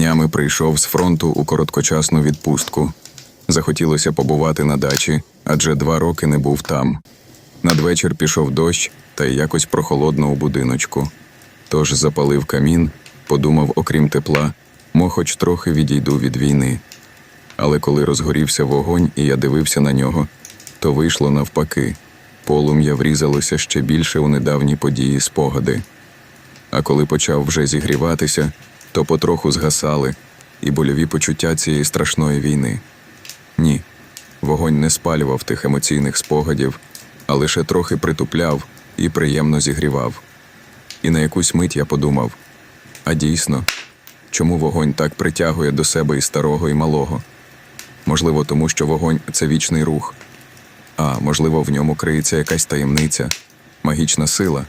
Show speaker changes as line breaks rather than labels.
Днями прийшов з фронту у короткочасну відпустку. Захотілося побувати на дачі, адже два роки не був там. Надвечір пішов дощ, та й якось прохолодно у будиночку. Тож запалив камін, подумав, окрім тепла, мо хоч трохи відійду від війни. Але коли розгорівся вогонь і я дивився на нього, то вийшло навпаки. Полум'я врізалося ще більше у недавні події спогади. А коли почав вже зігріватися, то потроху згасали і больові почуття цієї страшної війни. Ні, вогонь не спалював тих емоційних спогадів, а лише трохи притупляв і приємно зігрівав. І на якусь мить я подумав: а дійсно, чому вогонь так притягує до себе і старого, і малого? Можливо, тому що вогонь це вічний рух, а можливо, в ньому криється якась таємниця, магічна сила,